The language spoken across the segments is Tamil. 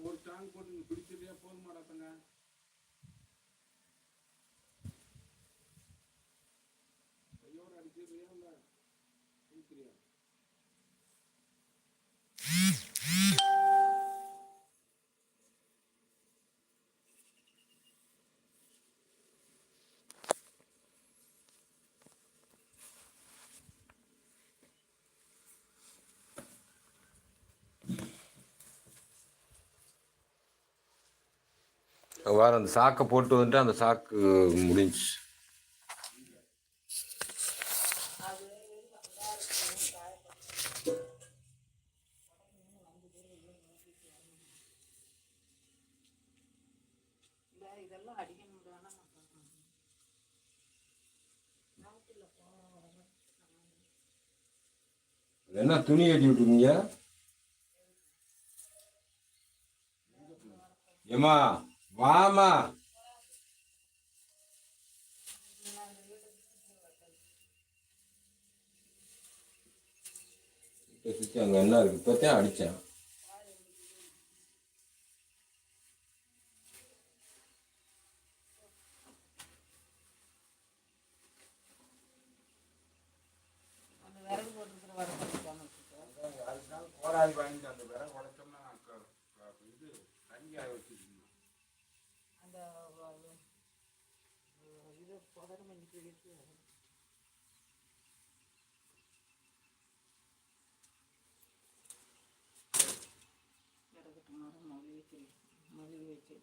ஒரு டாங் போட்டு நீங்க பிடிச்சிருக்கியா போதும் மாட்டாங்க கையோட அடிச்சிருக்கியா இல்லை பிடிக்கிறியா வேறு அந்த சாக்கை போட்டு வந்துட்டு அந்த சாக்கு முடிஞ்சு என்ன துணி கட்டி விட்டுருங்க ஏமா வாமா. சுத்தி அங்க என்ன இருக்கு? இப்போத்தையும் அடித்தேன் அந்த விறகு போட்டுருக்கிற வரப்பு அடிக்காம வச்சுக்கோ அதுக்காக கோடாரி வாங்கிட்டு அந்த விறகு உடைச்சோம்னா க- க- இது கஞ்சியாக வச்சுருக்கணும் அந்த வ- வ- இது புதர் மணி பிடிச்சு கிடக்கட்டு மரம் மொழி வச்சு மொழி வச்சு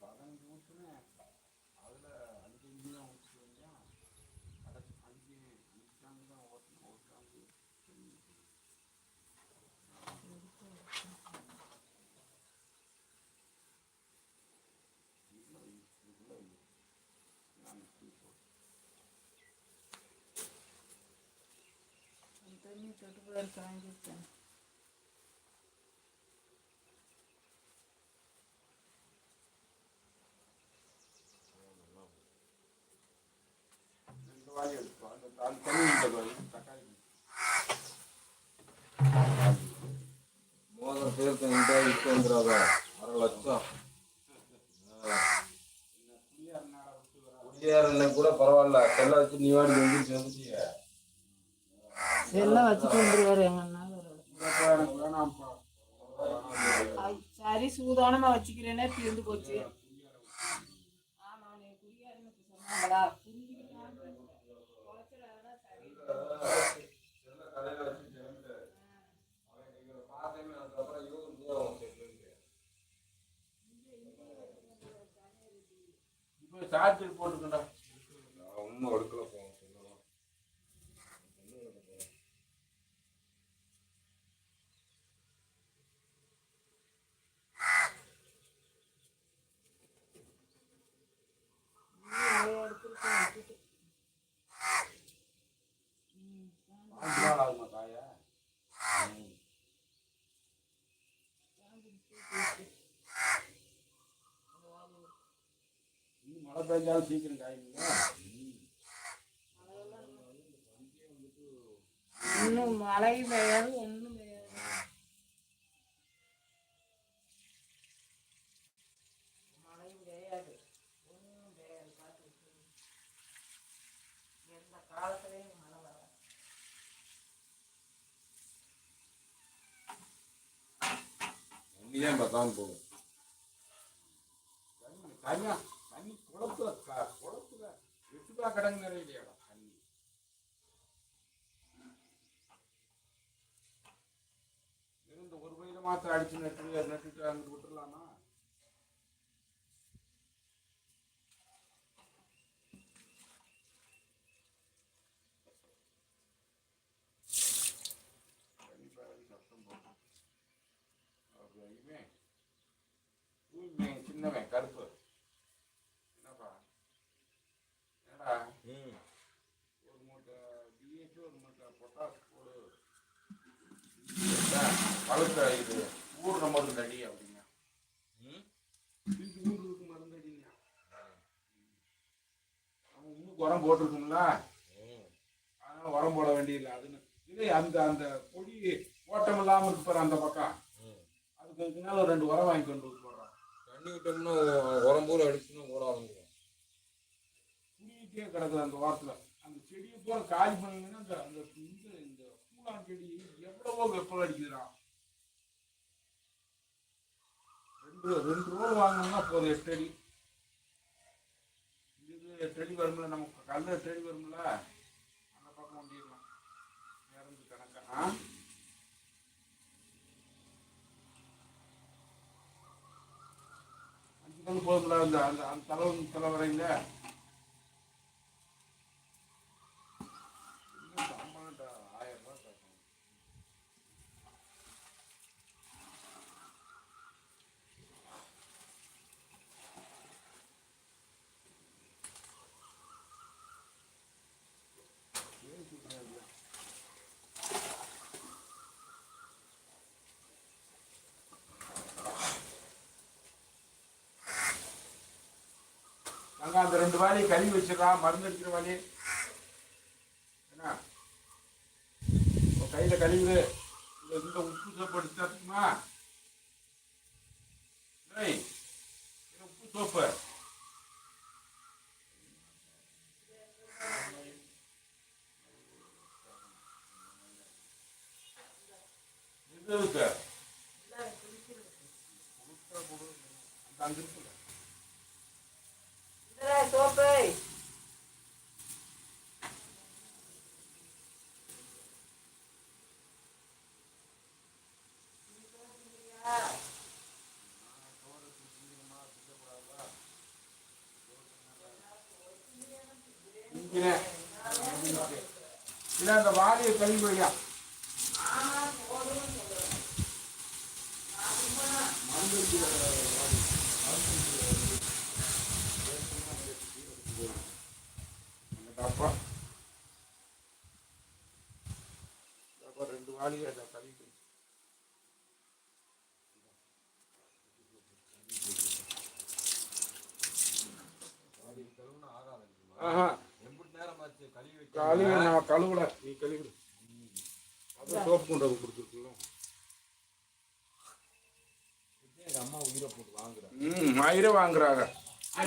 பதினஞ்சு ஊற்றுனேன் அதில் அஞ்சு அஞ்சு தான் ஊற்றுவேன் கடைசி அஞ்சு அஞ்சு டேங்க் தான் ஓட்டணும் ஒரு டேங்கு அந்த தண்ணி தொட்டு போய் காஞ்சிருக்கேன் ரெண்டு வாய் எடுத்துக்கோ அந்த அந்த தண்ணி இந்த வாய் தக்காளி மோதிரம் வந்துடாத அரை லட்சம் கூட பரவாயில்ல. செல்ல வச்சு நீ வாடி வந்து சேர்ந்துட்டிய வச்சுட்டு வந்துருவாரு சரி சூதானமா வச்சுக்கிறேனே தீர்ந்து போச்சு. ஆமா நீ குடியாருன்னு இப்ப சொன்னாங்களா? புரிஞ்சுக்கிட்டாங்க குறைச்சலானா சரி செல்ல கடையில் வச்சு சேர்ந்து அவன் எங்களை பார்த்தேமே அதுக்கப்புறம் இவங்க இப்போ சார்ஜர் போட்டுக்கண்டா ஒன்றும் எடுக்கல போ சொல்லலாம் பாஞ்சு நாள் ஆகுமா காய மழை பெஞ்சாலும் சீக்கிரம் காயுங்க இன்னும் மழை பெய்யாது ஒன்றும் பெய்யாது. மழையும் பெய்யாது ஒன்றும் பெய்யாது. பார்த்து எந்த காலத்துலேயும் மழை வராது. தண்ணி தான் பத்தாம போகும். தண்ணி தண்ணி குளத்துல க- குளத்துல எட்டுபா கிடங்கு நிறையிலையாடா தண்ணி ஒரு பயில மாத்திரம் அடிச்சு நட்டு நட்டுட்டு அங்கிட்டு விட்டுறலாமா சின்னவன் கருப்பு என்னப்பா என்னடா ம் ஒரு மூட்டை டிஏபி ஒரு மூட்டை பொட்டாஸ் போடு பழுத்த இது ஊர்ன மருந்து அடி அப்படிங்க. ஊருக்கு மருந்து அடிங்க அவன் இன்னும் உரம் போட்டிருக்கும்ல? ம் அதனால உரம் போட வேண்டியதில்லை. அதுன்னு இது அந்த அந்த கொடி ஓட்டம் இல்லாமல் பாரு அந்த பக்கம். அதுக்கு அதுக்குனால ஒரு ரெண்டு உரம் வாங்கி கொண்டு வந்து போடுறான். தண்ணி விட்டோம்னா உரம்பூர் அடிச்சுன்னா ஓட ஆரம்பிக்கும் புளியிட்டே கிடக்குது அந்த வாரத்தில் அந்த செடியை பூரா காலி பண்ணீங்கன்னா அந்த அந்த இந்த இந்த செடி எவ்வளவோ வெப்பம் அடிக்குதுடா. ரெண்டு ரெண்டு ரோல் வாங்கினோம்னா போதும் எட்டு அடி இது எட்டு வரும்ல நமக்கு கல்ல எட்டு வரும்ல அந்த பக்கம் ஒண்டிடலாம் இறந்து கணக்கா? அஞ்சு கல் போதும்ல அந்த அந்த அந்த தலைவன் தலைவரைங்க இன்னும் சம்பளம்டா, ஆயிரம் ரூபாய் கேட்கணும். நாங்க அந்த ரெண்டு வாளி கழுவி வச்சிடலாம் மருந்து அடிக்கிற வாளி. என்ன கையில கழுவுது இந்த உப்பு சோப்பு ஏய் இது உப்பு சோப்பு. இது இருக்கு அங்க இருக்குல்ல. சோப்பு இங்கே இல்ல அந்த வாலியை கழுவி வையா அப்பா அப்பா ரெண்டு வாலி அதை கழுவி வை. அது கழுவுனா ஆகாது ஆஹா எப்படி நேரம் ஆச்சு கழுவி வைக்க கழுவி நான் கழுவுல நீ கழுவிடு அதான் சோப்பு கொண்டு வந்து கொடுத்துருக்குல்ல எங்க அம்மா உயிரை போட்டு வாங்குறேன் ம் ஆயிரம் வாங்குறாங்க.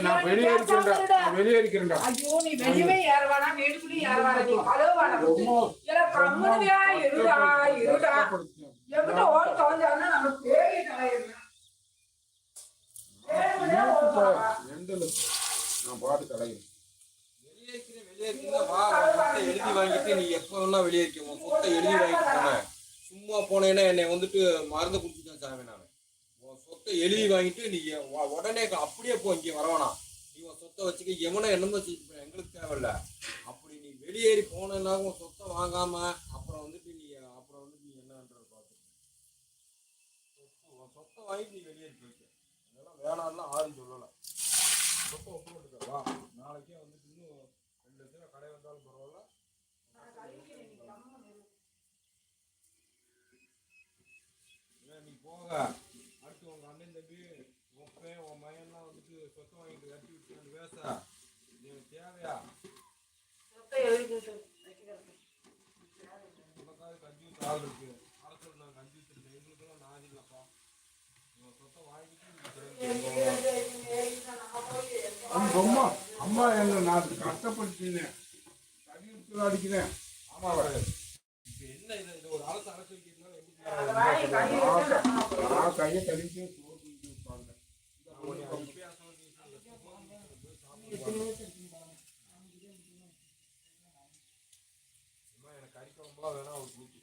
நான் வெளியே இருக்கிறேன்டா நான் வெளியே இருக்கிறேன்டா. ஐயோ நீ வெளியவே ஏறவானா வீட்டுக்குள்ளேயும் ஏறவானா நீ கழுவானா ரொம்ப இல்ல கம்முனியா இருடா இருடா. கஷ்டப்படுத்தியா? எங்கிட்ட ஓடி தொலைஞ்சாங்கன்னா நம்ம பேய் தலையிடலாம் எண்டலு. நான் பாட்டு கலைகிறேன் வெளியே இருக்கிறேன் வெளியே இருக்கிறேன் வா உன் சொத்தை எழுதி வாங்கிட்டு நீ எப்போ வேணா வெளியே இருக்க உன் சொத்தை எழுதி வாங்கிட்டு போனேன். சும்மா போனேன்னா என்னை வந்துட்டு மருந்து குடிச்சுதான் சாமி நான். உன் சொத்தை எழுதி வாங்கிட்டு நீ உடனே அப்படியே போ இங்கே வரவேணாம் நீ உன் சொத்தை வச்சுக்க எவனோ என்னமோ செஞ்சு எங்களுக்கு தேவையில்ல. அப்படி நீ வெளியேறி போனேன்னா உன் சொத்தை வாங்காமல் அப்புறம் வந்துட்டு நீ அப்புறம் வந்து நீ என்னன்றது பார்த்து உன் சொத்தை வாங்கிட்டு நீ வெளியேறி போய்க்க அதெல்லாம் வேணாம்லாம் யாரும் சொல்லலை சொத்தை ஒப்பு போட்டுக்க வா நாளைக்கே வந்துட்டு இன்னும் ரெண்டு லட்சம் கடை வந்தாலும் பரவாயில்ல ஏன் நீ போக அடுத்து உங்க அண்ணன் தம்பி உன் பையன் உன் மகன்லாம் வந்துட்டு சொத்தை வாங்கிட்டு கட்டி விட்டு பேச. இது தேவையா? உனக்காவது கஞ்சி ஊத்த ஆள் இருக்கு. அரசு நான் கஞ்சி ஊத்துருக்கேன் எங்களுக்கெல்லாம் நான் இல்லைப்பா. சொத்தை வாங்கிட்டு நீ அம்மா அம்மா என்ன நான் கஷ்டப்படுத்தினேன். அடிக்கிறேன். ஆமா வர இப்போ என்ன கையை கழிச்சு சோறு எனக்கு கறி குழம்புலாம் வேணா ஒரு பூச்சி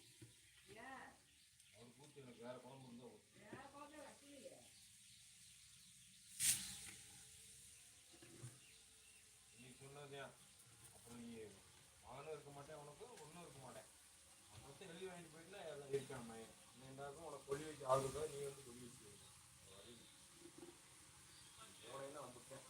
ஒரு பூச்சி எனக்கு வேற குழம்பு இருந்தா ஊத்து. நீ சொன்னதே அப்புறம் நீ மகனும் இருக்க மாட்டேன் உனக்கு ஒன்றும் இருக்க மாட்டேன் மொத்தம் எழுதி வாங்கிட்டு போயிட்டுனா எல்லாம் இருக்கான் மயன் இருந்தாலும் உனக்கு சொல்லி வைக்க ஆள் நீ வந்து சொல்லி வச்சு உடனே வந்துட்டேன்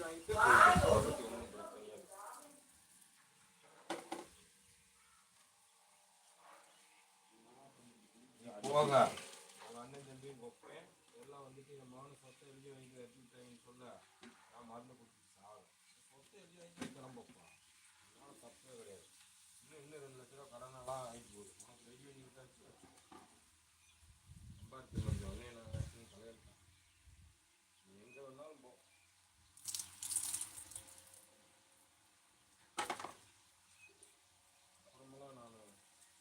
வாங்கிட்டு போங்க. எல்லாம் வந்துட்டு என் மகனு சொத்தை எழுதி வாங்கி எடுத்துட்டாங்கன்னு சொல்ல நான் மருந்து கொடுத்து சாவு சொத்தை எழுதி வாங்கி கிளம்பப்பா அதனால தப்பே கிடையாது. இன்னும் இன்னும் ரெண்டு லட்ச ரூபா கடனெல்லாம் ஆகிட்டு போகுது உனக்கு ரெடி பண்ணி விட்டாச்சு சம்பாதிச்சு கொஞ்சம் ஒன்னே நான் லட்சம் தலையெடுத்தேன் நீ எங்கே வேணாலும் போ அப்புறமெல்லாம் நான்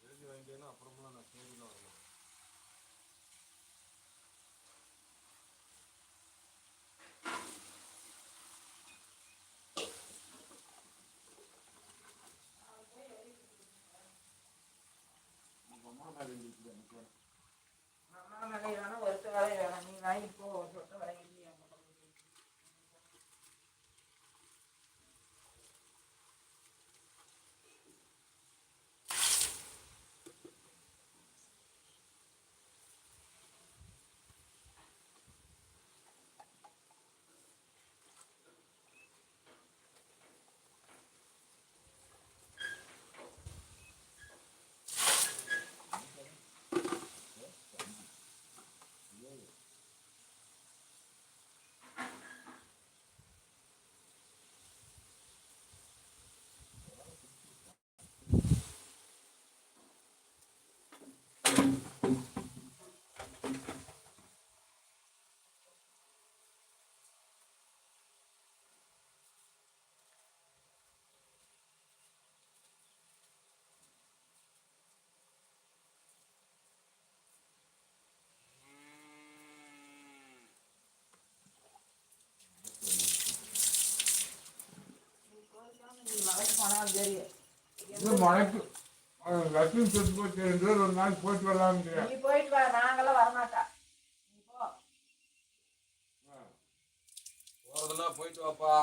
எழுதி வாங்கிட்டேன்னா அப்புறமெல்லாம் நான் தேடிலாம் வரணும் உங்க அம்மா மேல ஒருத்த வேலை வேணும். நீ வாங்கி போ சொத்த வேலை தெரியும். இது மழைக்கு அஹ், லட்சுமி செத்து போச்சு ரெண்டு பேர் ஒரு நாள் போயிட்டு வரலாம்னு நீ போயிட்டு வா நாங்கெல்லாம் வரமாட்டா நீ போ. போயிட்டு வாப்பா.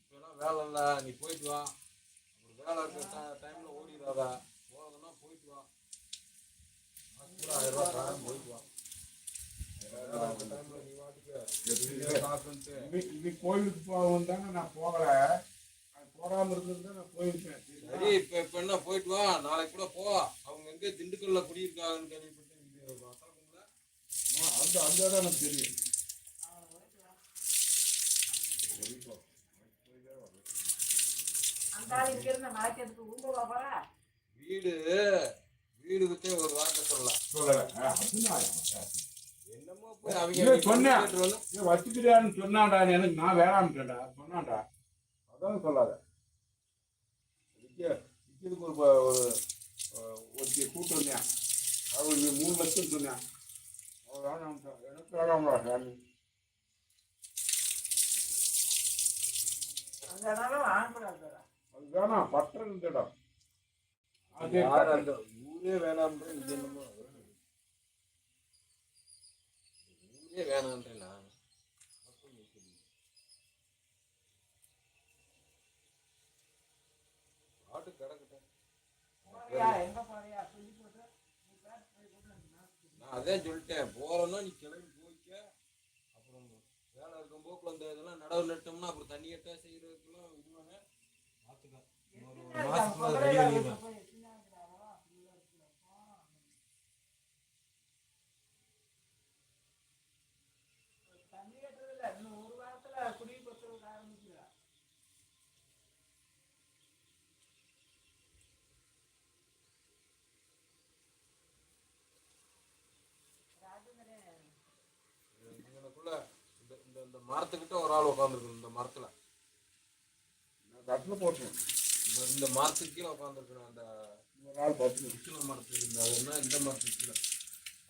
இப்போலாம் வேலை இல்லை நீ போயிட்டு வா. அப்புறம் வேலை இருக்கிற டைமில் ஓடிடாத. போகிறதுனா போயிட்டு வா. ஆயிரம் ரூபா போயிட்டு வா. நீ கோயிலுக்கு போகவும் தானே நான் போகல. போகாம இருந்திருந்தா நான் போயிருப்பேன் சரி இப்போ இப்போ என்ன போயிட்டு வா. நாளைக்கு கூட போ. அவங்க எங்கே திண்டுக்கல்ல குடியிருக்காங்கன்னு ஆ, அந்த அந்த இடம் எனக்கு தெரியும். வீடு வீடு வித்தே ஒரு வார்த்தை சொல்லலாம். சொல்லலை. ஆ, அது நான் என்னமோ போய் இல்ல, அவங்க சொன்னேன். வச்சுக்கிறியான்னு சொன்னான்டா எனக்கு நான் வேணாம்ட்டேன்டா சொன்னான்டா. அதான் சொல்லாத. விற்க விற்கிறதுக்கு ஒரு ஒரு ஒருத்தி கூட்டு வந்தேன். அவன் நீ மூணு லட்சம் சொன்னேன் அவன் வேணாம்ட்டா எனக்கு வேணாம்டா சாமி அது வேணாம் பட்டம் இருந்த இடம். அது யார் அந்த ஊரே வேணாம்ன்ற இது என்னமோ ஊரே வேணான்றேன் நான் ஆட்டு கிடக்கட்டும் போறியா எங்க போறியா சொல்லி போட்டு நீ பேர் போய் போட்டு நான் அதே சொல்லிட்டேன் போறோம்னா நீ கிளம்பி போய்க்க. அப்புறம் வேலை இருக்கும் போக்குல அந்த இதெல்லாம் நடவு நட்டோம்னா அப்புறம் தண்ணி கட்ட செய்யறதுக்கெல்லாம் இதுவானே பார்த்துக்க இன்னொரு ஒரு மாசத்துக்குள்ள ரெடி பண்ணிடுவேன் தண்ணி கட்டுறது இல்ல இன்னும் ஒரு வாரத்துல குடி கொத்துறதுக்கு ஆரம்பிக்கிறா இவனுக்குள்ள இந்த மரத்துக்கிட்ட ஒரு ஆள் உட்காந்துருக்கணும் இந்த மரத்துல. கட்டில் போட்டேன். இந்த மரத்துக்கு கீழே உட்காந்துருக்கணும் அந்த ஒரு நாள் பத்து கீழே மரத்துக்கு இந்த இந்த மரத்துக்கு கீழே.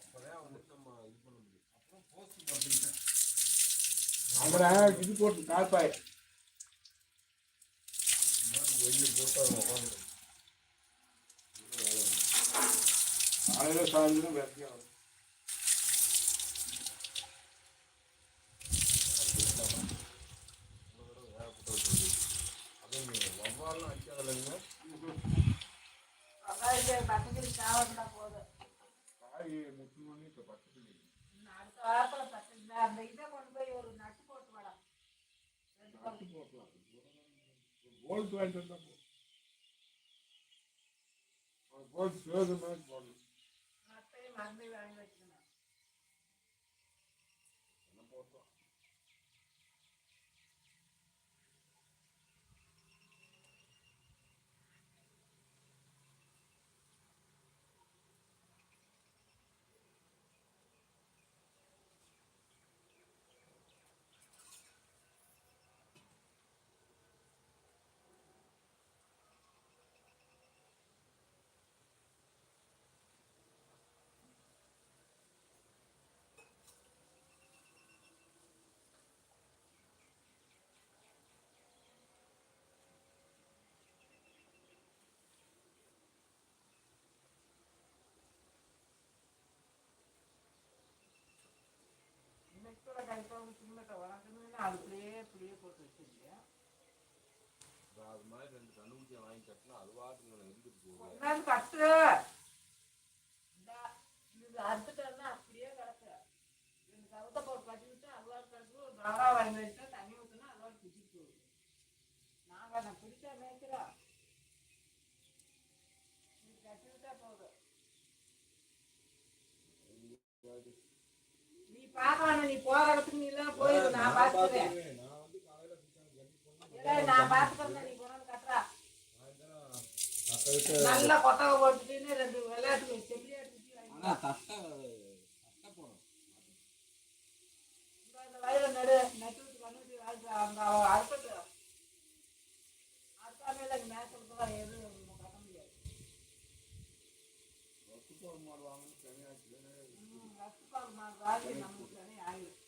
அப்பதான் வந்துட்டு நம்ம இது பண்ண முடியும். அப்புறம் போஸ்ட் பார்த்துக்கிட்டேன். அவனை இது போட்டு காப்பாய் வெளியே போட்டு அவன் உட்காந்துருக்கணும் காலையில் சாயந்தரம் வேலைக்கு gold to enter the bowl. For gold the man's body. இப்படியே போட்டு வச்சிருக்கேன் அது மாதிரி ரெண்டு கண்ணுக்குட்டியை வாங்கி கட்டினா அது வாட்டுங்க இருந்துட்டு ஒன்னாந்து கட்டு. இது அறுத்துட்டா அப்படியே கிடக்கு. ரெண்டு கவுத்த போட்டு கட்டி விட்டு அல்வாடு கட்டு ஒரு தாரா வாங்கி வச்சா தண்ணி ஊற்றினா அல்வாடு பிடிச்சிட்டு போகுது. நாங்கள் நான் பிடிச்சா மேய்க்கிறோம் இது கட்டி விட்டா போதும். நீ பார்க்கணும் நீ போற இடத்துக்கு நீ எல்லாம் போயிரு நான் பார்த்துக்கிறேன் நான் வந்து காலையில பிடிச்சாங்க கட்டி போனா இல்லை நான் பார்த்துக்கிறேன் நீ கொண்டாந்து கட்டுறா தட்டை விட்டு நல்லா கொட்டகை போட்டுட்டு ரெண்டு விளையாட்டு செம்மறி எடுத்துட்டு வாங்கி ஆனா தட்டை தட்டை போடும். இந்த வயலை நடு நட்டு விட்டு பண்ணிட்டு அவங்க அறுப்பட்டு அறுத்தாமையில அங்கே மேய்ச்சலுக்குலாம் எதுவும் கட்ட முடியாது. வசுப்பால் மாடு வாங்கணும் தனியாக ம், ரசப்பால் மாடு வாங்கி தானே ஆயிடும்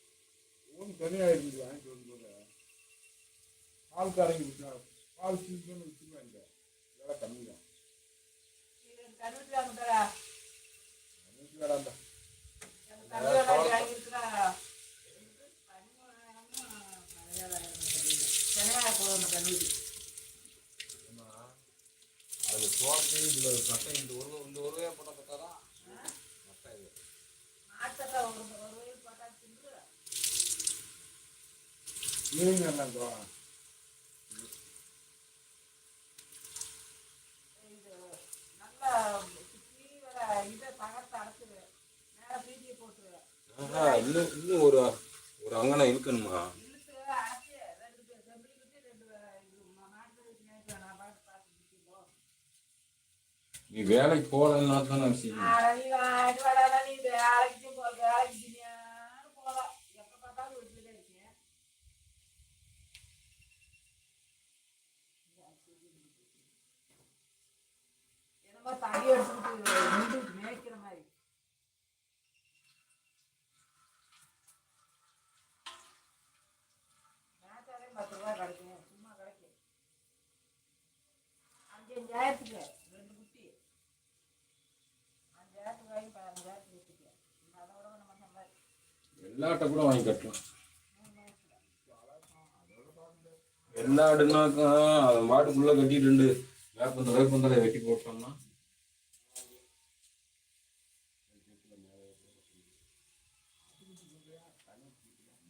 ஒன்றும் தனியாக இருக்குது வாங்கிட்டு வரும்போது பால் கறங்கி விட்டா பால் சீசன் விற்றுருவாங்க விலை கம்மி தான் அது ரெண்டு இதுல இந்த ஒரு இந்த ஒரு ரூபாய் போட்ட தான் இது ஒரு வயல் போட்டா தின்று நீங்கள் என்ன இது நல்லா சுற்றி வர இதை தகர்த்து அடைச்சிடு மேலே பீதியை போட்டுரு ஆஹா, இன்னும் இன்னும் ஒரு ஒரு அங்கனை இருக்கணுமா இழுத்து அடைச்சி ரெண்டு பேர் செம்பரி குட்டி ரெண்டு இது மாட்டு வச்சு மேய்க்கலாம் நான் பாட்டு பார்த்துட்டு நீ வேலைக்கு போகலன்னா தானே விஷயம் நீ வாடி வாடாடா நீ வேலைக்கு போ வேலைக்கு தினியான்னு போகலாம் எப்போ நீ வேலைக்கு போகலன்னா தானே செய்யணும் தண்ணி எடுத்துக்கிட்டு நின்று மேய்க்கிற மாதிரி மேய்ச்சாலே பத்து ரூபா கிடைக்கும் சும்மா கிடைக்கும் அஞ்சு ரெண்டு குட்டி வாங்கி அதை விட நம்ம சம்பாதி கூட வாங்கி கட்டலாம். எல்லா இடம்னாக்கா வெள்ளாடுனாக்கா மாட்டுக்குள்ள கட்டிட்டு ரெண்டு வேப்பந்தலை வேப்பந்தலை வெட்டி போட்டோம்னா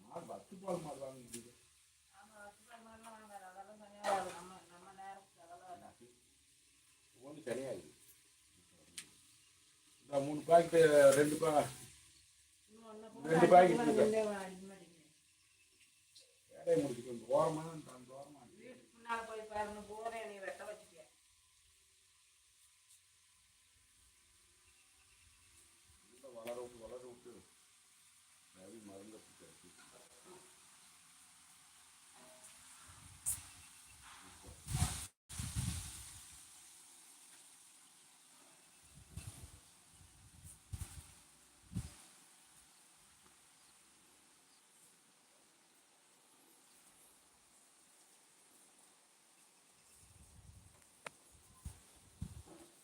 மாடு வசுப்பால் மாடு வாங்கிட்டு ஆமா வச்சுக்கிற மாதிரிலாம் வாங்காது அதெல்லாம் தனியாக நம்ம நம்ம நேரத்துக்கு அதெல்லாம் வேண்டாம் ஒன்று தனியாக இருக்குது இந்த மூணு பாக்கெட்டு ரெண்டு பா ரெண்டு பாக்கெட் கூட இருக்கு. உள்ளே வேலையை ஓரமாக அந்த ஓரமாக